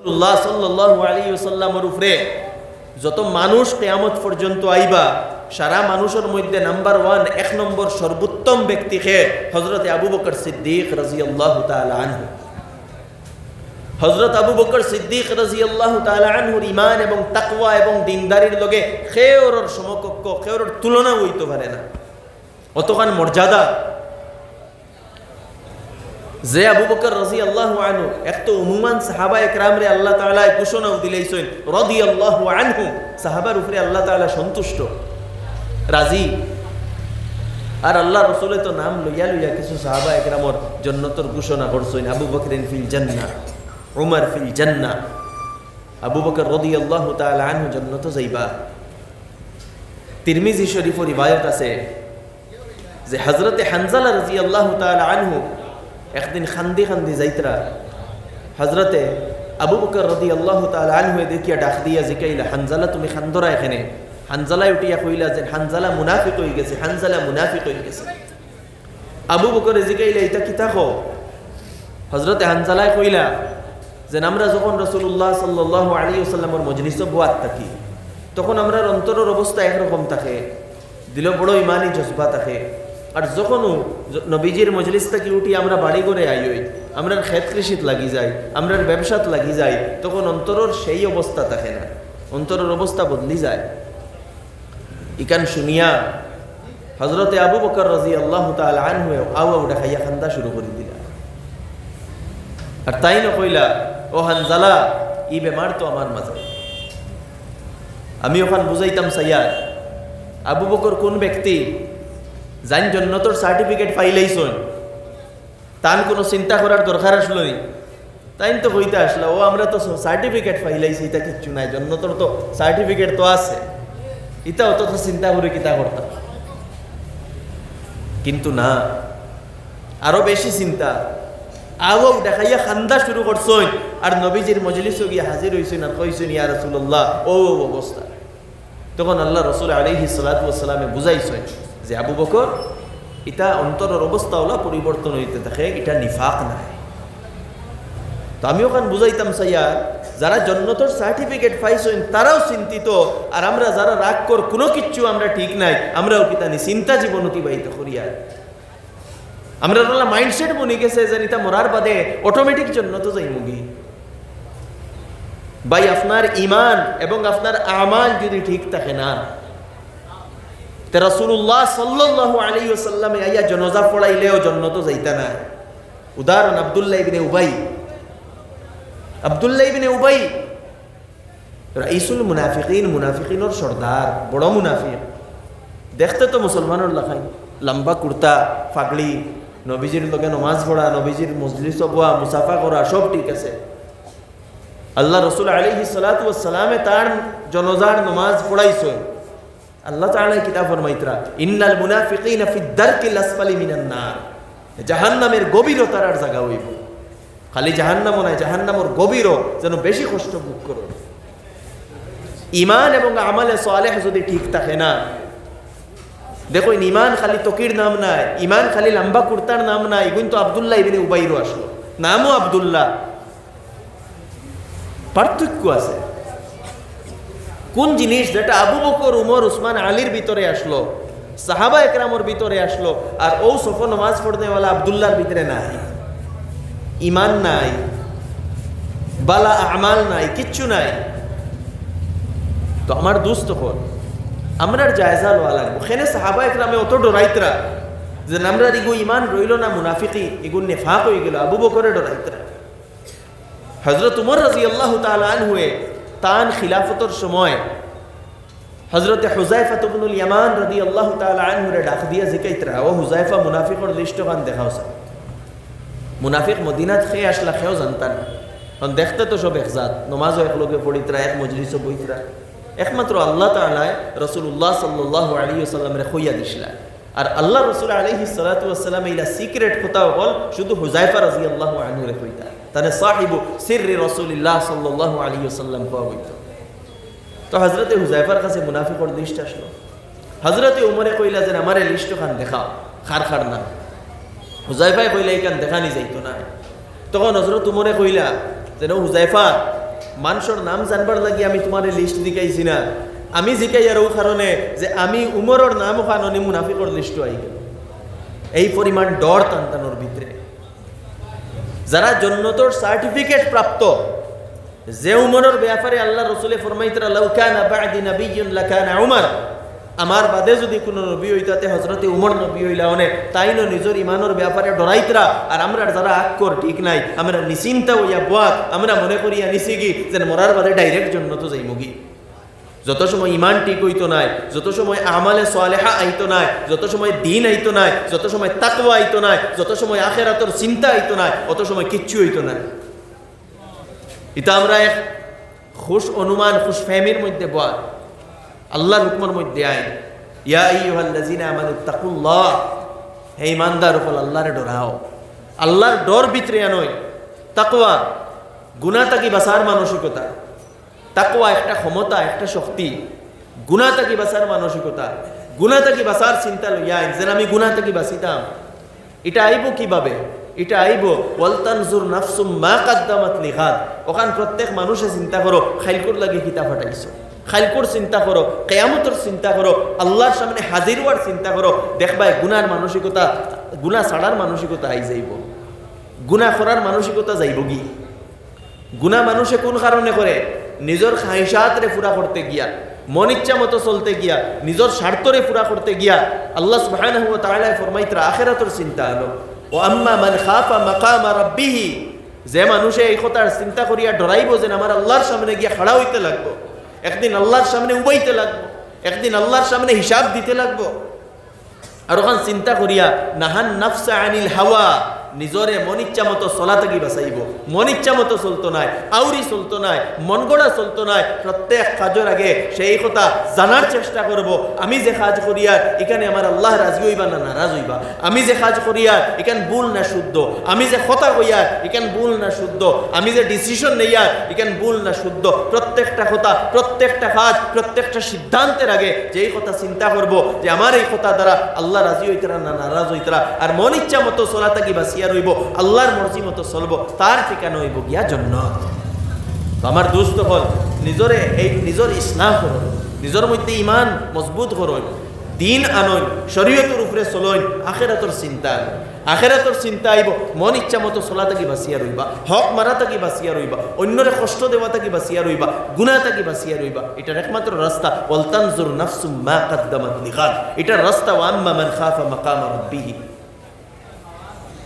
রাসূলুল্লাহ সাল্লাল্লাহু আলাইহি ওয়াসাল্লামের উপরে যত মানুষ কিয়ামত পর্যন্ত আইবা, সারা মানুষের মধ্যে নাম্বার ওয়ান, এক নম্বর সর্বোত্তম ব্যক্তি খে হজরত আবু বকর সিদ্দিক রাজিয়াল্লাহু তাআলা আনহু। হজরত আবু বকর সিদ্দিক রাজিয়াল্লাহু তাআলা আনহুর ইমান এবং তাকওয়া এবং দিনদারির লগে খেওর সমকক্ষ খেওর তুলনা হইতে পারে না। অতখান মর্যাদা যে আবু বকর রাজি আল্লাহ আনহু এক তো উমুমান সাহাবা একরাম রে আল্লাহ তাআলা ঘোষণাও দিলেইছেন রাদি আল্লাহ আনহু, সাহাবার উপরে আল্লাহ তাআলা সন্তুষ্ট। রাজি? আর আল্লাহ রসুলে তো নাম লইয়া লইয়া কিছু সাহাবা একরামর জন্নতর ঘোষণা করছেন, আবু বকরিন ফিল জান্না উমর ফিল জান্না আবু বকর রদি আল্লাহ তাআলা আনহু জন্নত যাইবা। তিরমিজি শরীফর রিবায়ত আছে যে হজরতে হানজালা রাজি আল্লাহ তাআলা আনহু একদিন খান্দি খান্দি যাইতরা। হজরতে আবু বকর রদি আল্লাহ আনহু দেখিয়া ডাক দিয়া জিকাইলা, হানজালা, তুমি খান্দরা এখানে? হানজালায় উঠিয়া কইলা যে, হানজালা মুনাফিক হয়ে গেছে, হানজালা মুনাফিক হয়ে গেছে। আবু বকরে জিকাইলা এটা কিতা কো হজরতে হানজালায় কইলা যে, আমরা যখন রসুল্লাহ সাল্লাহ আলী সাল্লামর মজলিস বোয়াত থাকি, তখন আমরা অন্তরের অবস্থা একরকম থাকে। দিল বড় ইমানি জজবা থাকে। আর যখনও নবীজির মজলিস থেকে উঠি আমরা বাড়ি করে আইই আমরা ক্ষেত কৃষিত লাগি যাই আমরা ব্যবসাত লাগি যাই, তখন অন্তরের সেই অবস্থা থাকে না। অন্তরের অবস্থা বদলি যায়। ইকান শুনিয়া হজরতে আবু বকর রাজি আল্লাহ তাল আনহু আউ আউ দেখাইয়া খান্দা শুরু করে দিলা। আর তাই না কইলা, ও হানজালা, ই বেমার তো আমার মাঝে। আমি ওখান বুঝাইতাম সাইয়ার আবু বকর কোন ব্যক্তি জান জন্নতর সার্টিফিকেট পাইলেইছন তান কোনো চিন্তা করার দরকার আসলো নি তাই তো কইতে আসলো, ও, আমরা তো সার্টিফিকেট পাইলাইছি এটা কিচ্ছু নাই জন্নতর তো সার্টিফিকেট তো আছে। এটা অত তো চিন্তা করে কিতা করতাম। কিন্তু না, আরও বেশি চিন্তা। আও দেখাইয়া খান্দা শুরু করছই, আর নবীজির মজলিসও গিয়ে হাজির হইছেন আর কইছেন, ইয়া রাসূলুল্লাহ ও, অবস্থা। তখন আল্লাহ রসুল আলাইহি সালাতু ওয়াসালামে বুঝাইছেন যে আবু বকর এটা অন্তরের অবস্থা হলো পরিবর্তন হইতে থাকে এটা নিফাক নাই। তো আমি ওখান বুঝাইতাম সাইয়া, যারা জন্নতর সার্টিফিকেট পাইছেন, তারাও চিন্তিত, আর আমরা যারা রাগ কর, কোনো কিচ্ছু আমরা ঠিক নাই, আমরাও কি তানি চিন্তা জীবন অতিবাহিত করিয়া? আমরা মাইন্ডসেট বনি গেছে যে এটা মরার বাদে অটোমেটিক জন্য তো যাই মুগি ভাই, আপনার ইমান এবং আপনার আমাল যদি ঠিক থাকে না তে রাসূলুল্লাহ সাল্লাল্লাহু আলাইহি ওয়াসাল্লামে আইয়া জনাজা পড়াইলেও জন্নত যাইতা না উদাহরণ, আব্দুল্লাহ ইবনে উবাই। আব্দুল্লাহ ইবনে উবাই, রাইসুল মুনাফিকিন, মুনাফিকিনের সর্দার, বড় মুনাফিক। দেখতে তো মুসলমানের লাখাই লম্বা কুর্তা ফাগড়ি নবীজির লগে নমাজ পড়া, নবীজির মজলিস বোয়া মুসাফা করা, সব ঠিক আছে। আল্লাহ রসুল আলিহি সালামে তার জনজার নমাজ পড়াইছে। আল্লাহ তাআলা কিতাব ফরমাইতরা? ইন্নাল মুনাফিকিনা ফি দারকিল আসফালি মিনান নার। জাহান্নামের গভীরতার আর জায়গা হইব। খালি জাহান্নাম নয় জাহান্নামের গভীরও যেন বেশি কষ্ট ভোগ করো। ইমান এবং আমালে সালেহ যদি ঠিক থাকে না, দেখো ইমান খালি তকির নাম নাই ইমান খালি লম্বা কুর্তার নাম নাই কিন্তু আবদুল্লাহ ইবিনে উবাইরও আসলো। নামও আবদুল্লাহ। পার্থক্য আছে। কোন জিনিস যেটা আবু বকর, উমর, উসমান, আলীর ভিতরে আসলো, সাহাবা একরামর ভিতরে আসলো, আর ও সফর নমাজ পড়নেওয়ালা আবদুল্লাহর ভিতরে নাই। ইমান নাই, বালা আমাল নাই, কিচ্ছু নাই। তো আমার দুস্থ হল আমরার জায়জা লওয়া লাগবো। খেনে সাহাবা একরামে অত ডরাইতরা যে আমরা ইগু ইমান রইল না, মুনাফিকি ইগু নেফাক হয়ে গেল, আবু বকরে ডরাইতরা। হজরত উমর রাজি আল্লাহ তালান হয়ে তান খিলাফতর সময় হজরত হুজাইফা তুবনুল ইয়ামান রাদি আল্লাহ তালান ডাক দিয়া জিকাইতরা ও হুজাইফা মুনাফিকর লিস্ট দেখাও স্যার মুনাফিক মদিনাত খেয়ে আসলা, খেয়েও জানতান কারণ দেখতে তো সব একজাত নমাজও একলগে পড়িতরা এক মজলিসও বইতরা একমাত্র আল্লাহ তালায় রসুল্লাহ সাল্লাহ আলী সাল্লামরে খইয়া দিছিলা। আর আল্লাহ রসুল আলহি সালাতাম এইলা সিক্রেট কোথাও বল, শুধু হুজাইফা রাজি আল্লাহ আনুরে কইতা তাহলে সাহিবু সির রসুল্লাহ সাল্লাহ আলী সাল্লাম কোয়া হইত। তো হজরতে হুজাইফার কাছে মুনাফিকর লিস্ট আসলো। হজরতে উমরে কইলা যে, আমারে লিস্ট খান দেখাও খার খার না। হুজাইফাই কইলা, এইখান দেখানি যাইতো না। তখন হজরত উমরে কইলা যেন হুজাইফা মানুষের নাম জানবার লাগি আমি তোমার লিস্ট দিকাইছি না। আমি জিকাই আর কারণে যে, আমি উমরের নাম ওখানে মুনাফিকর লিস্ট আই এই পরিমাণ ডর তান্তানোর ভিতরে যারা জন্নতর সার্টিফিকেট প্রাপ্ত, যে উমরের ব্যাপারে আল্লাহ রসুলে ফরমাইতরা লাউকানা বাদি নাবিয়্যুন লাকানা উমর। আমার বাদে যদি কোনো নবী হইতাতে হজরতে উমর নবী হইলা অনে তাই ন নিজের ইমানের ব্যাপারে ডরাইতরা আর আমরা যারা আক্কর, ঠিক নাই। আমরা নিশ্চিন্তা হইয়া বাদ আমরা মনে করিয়া নিছি কি? যে মরার বাদে ডাইরেক্ট জন্য তো যাই মুগি যত সময় ইমান ঠিক হইতো নাই, যত সময় আমালে সোয়ালেহা আইতো নাই, যত সময় দিন আইতো নাই, যত সময় তাকওয়া আইতো নাই, যত সময় আখেরাতর চিন্তা আইতো নাই, অত সময় কিচ্ছু হইতো না এটা আমরা এক খুশ অনুমান, খুশ ফ্যামির মধ্যে বল আল্লাহর হুকমের মধ্যে আইন। ইয়া আইয়ুহাল্লাযিনা আমানু তাকুল্লাহ। হে ইমানদার, উপর আল্লাহরে ডরাও। আল্লাহর ডর ভিতরে নয় তাকওয়া, গুনাহ তাকি বাসার মানসিকতা। তাকওয়া একটা ক্ষমতা, একটা শক্তি। গুণা থাকি বাসার মানসিকতা গুণা থাকি বাসার চিন্তা লইয়া যেন আমি গুনাহ তাকি বাঁচিতাম। এটা আইব কীভাবে? এটা আইব, ওয়ালতানজুর নাফসুম মা কাদ্দামাত লিহাদ ওখান প্রত্যেক মানুষে চিন্তা করো, খাইলকুর লাগে কিতা ফাটাইছো খাইলকুর চিন্তা করো, কেয়ামতর চিন্তা করো, আল্লাহর সামনে হাজির হওয়ার চিন্তা করো। দেখবাই গুনার মানসিকতা গুণা ছাড়ার মানসিকতা আই যাইব। গুণা করার মানসিকতা যাইব কি? গুনা মানুষে কোন কারণে করে? নিজের খাইসাতরে পুরা করতে গিয়া, মন ইচ্ছা মতো চলতে গিয়া, নিজের স্বার্থরে পুরা করতে গিয়া আল্লাহ সুবহানাহু ওয়া তাআলা ফরমাইতরা, আখিরাতের চিন্তা হলো ও আম্মা মান খাফা মাকামা রাব্বিহি, যে মানুষে এই কথার চিন্তা করিয়া ডরাইব যে আমার আল্লাহর সামনে গিয়া খাড়া হইতে লাগবো। একদিন আল্লাহর সামনে উবাইতে লাগবো, একদিন আল্লাহর সামনে হিসাব দিতে লাগবো। আর ওখান চিন্তা করিয়া, নাহান নাফসা আনিল হাওয়া নিজরে মন ইচ্ছা মতো চলা থাকি বাঁচাইব? মন ইচ্ছা মতো চলতো নাই আউরি চলতো নাই মন গড়া চলতো নাই। প্রত্যেক কাজের আগে সেই কথা জানার চেষ্টা করব আমি যে কাজ করিয়ার এখানে আমার আল্লাহ রাজি হইবা না নারাজ হইবা? আমি যে কাজ করিয়ার এখান ভুল না শুদ্ধ? আমি যে কথা কইয়ার এখান ভুল না শুদ্ধ? আমি যে ডিসিশন নেইয়ার এখান ভুল না শুদ্ধ? প্রত্যেকটা কথা প্রত্যেকটা কাজ প্রত্যেকটা সিদ্ধান্তের আগে যেই কথা চিন্তা করব যে আমার এই কথা দ্বারা আল্লাহ রাজি হইতারা না নারাজ হইতারা আর মন ইচ্ছা মতো চলা থাকি বাঁচিয়া রইব, আল্লাহর মর্জি মতো চলবো, তার ঠিকানা হইব গিয়া জন্য আমার দুস্থ হল নিজরে এই, নিজর ইসলাম করুন নিজের মধ্যে ইমান মজবুত করুন দিন আনইন, শরীয়তের উপরে চলইন, আখেরাতর চিন্তা আনইন। আখেরাতর চিন্তা আইব, মন ইচ্ছা মতো চলা থাকি বাঁচিয়া রইবা, হক মারা থাকি বাঁচিয়া রইবা, অন্যরে কষ্ট দেওয়া থাকি বাঁচিয়া রইবা গুণা থাকি বাঁচিয়া রইবা, এটার একমাত্র রাস্তা, ওয়ালতানজুর নাফসুম মা কাদ্দামাত লিগাদ এটার রাস্তা ওয়াম্মা মান খাফা মাকামা রাব্বিহি।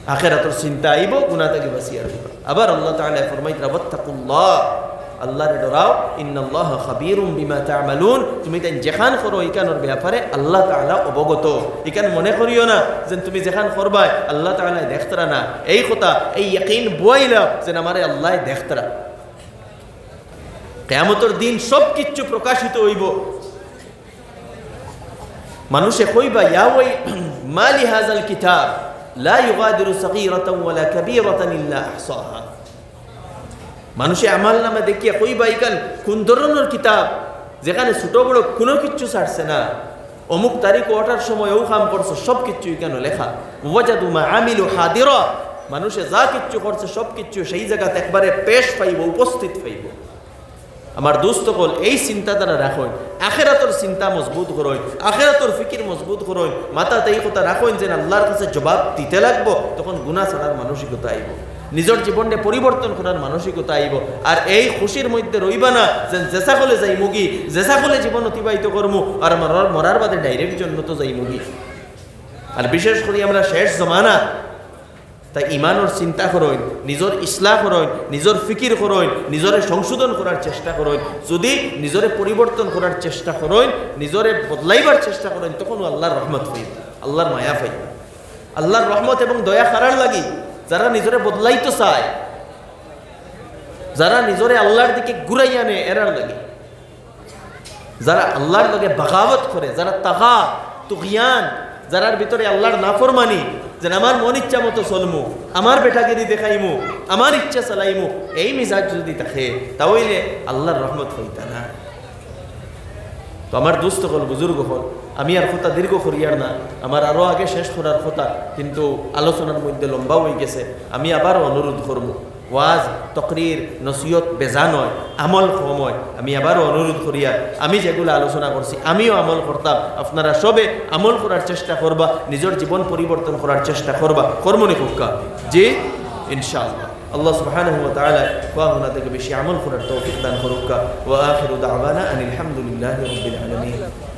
আখেরাতর চিন্তা আইব গুণা থেকে বাঁচিয়া রইব আবার আল্লাহ তাআলা ফরমাইত রাবাত্তাকুল্লাহ আল্লাহর ডরাও, ইন্নাল্লাহ খাবীরুম বিমা তা'মালুন। তুমি তাই যেখান করো ইকানোর ব্যাপারে আল্লাহ তাআলা অবগত। ইকান মনে করিও না যে তুমি যেখান করবাই, আল্লাহ তাআলা দেখতরা না। এই কথা, এই ইয়াকিন বুয়াইলা যে আমারে আল্লাহ দেখতরা। কেয়ামতর দিন সব কিচ্ছু প্রকাশিত হইব। মানুষে কইবা, ইয়া ওই মালি হাজাল কিতাব। লা ইউগাদিরু সাগীরাতান ওয়ালা কাবীরাতান ইল্লা আহসাহা মানুষে আমাল নামে দেখিয়া কইবা ইকান কোন ধরনের কিতাব? যেখানে ছোট বড় কোনো কিচ্ছু ছাড়ছে না। অমুক তারিখ ওঠার সময় ও কাম করছে, সব কিচ্ছু এখানে লেখা। ওয়াজাদু মা আমিলু হাদিরা। মানুষে যা কিচ্ছু করছে, সব কিচ্ছু সেই জায়গাতে একবারে পেশ পাইব, উপস্থিত পাইব। আমার দোস্ত কল এই চিন্তাধারা রাখুন আখেরাতর চিন্তা মজবুত করুন আখেরাতর ফিকির মজবুত করুন মাথাতে এই কথা রাখুন যে আল্লাহর কাছে জবাব দিতে লাগবো, তখন গুণা ছাড়ার মানসিকতা আইব নিজের জীবনটা পরিবর্তন করার মানসিকতা আইব আর এই খুশির মধ্যে রইবা না যে জেসা কলে যাই মুগি জেসা কলে জীবন অতিবাহিত করমু আর মরার মরার বাদে ডাইরেক্ট জন্য তো যাই মুগি। আর বিশেষ করে আমরা শেষ জমানা তাই ইমানোর চিন্তা করইন নিজের ইসলাম করইন নিজের ফিকির করইন নিজরে সংশোধন করার চেষ্টা করইন যদি নিজরে পরিবর্তন করার চেষ্টা করইন নিজরে বদলাইবার চেষ্টা করেন তখন আল্লাহর রহমত হইব আল্লাহর মায়া পাইব আল্লাহর রহমত এবং দয়া খারার লাগি যারা নিজরে বদলাইতে চায় যারা নিজরে আল্লাহর দিকে ঘুরাই আনে এরার লাগে। যারা আল্লাহর লগে বাগাবত করে যারা তাহা তুকিয়ান যারার ভিতরে আল্লাহর নাফরমানি যে আমার মন ইচ্ছা মতো চলমু, আমার বেটাগিরি দেখাইমু, আমার ইচ্ছা চালাইমু, এই মিজাজ যদি থাকে, তাহলে আল্লাহর রহমত হইতা না। তো আমার দুস্থ হল, বুজুর্গ হল, আমি আর কথা দীর্ঘ করিয়ার না, আমার আরও আগে শেষ করার কথা, কিন্তু আলোচনার মধ্যে লম্বা হয়ে গেছে, আমি আবার অনুরোধ করব। ওয়াজ, তকরির নসিয়ত বেজা নয় আমল সময়। আমি আবারও অনুরোধ করিয়া, আমি যেগুলো আলোচনা করছি, আমিও আমল করতাম। আপনারা সবে আমল করার চেষ্টা করবা, নিজের জীবন পরিবর্তন করার চেষ্টা করবা। কর্মনি কুক্কা। জি? ইনশাআল্লাহ। আল্লাহ সুবহানাহু ওয়া তাআলা ওয়াহুনা থেকে বেশি আমল করার তৌফিক দান করুক ওয়া আখিরু দাওয়ানা আনিল হামদুলিল্লাহি রাব্বিল আলামিন।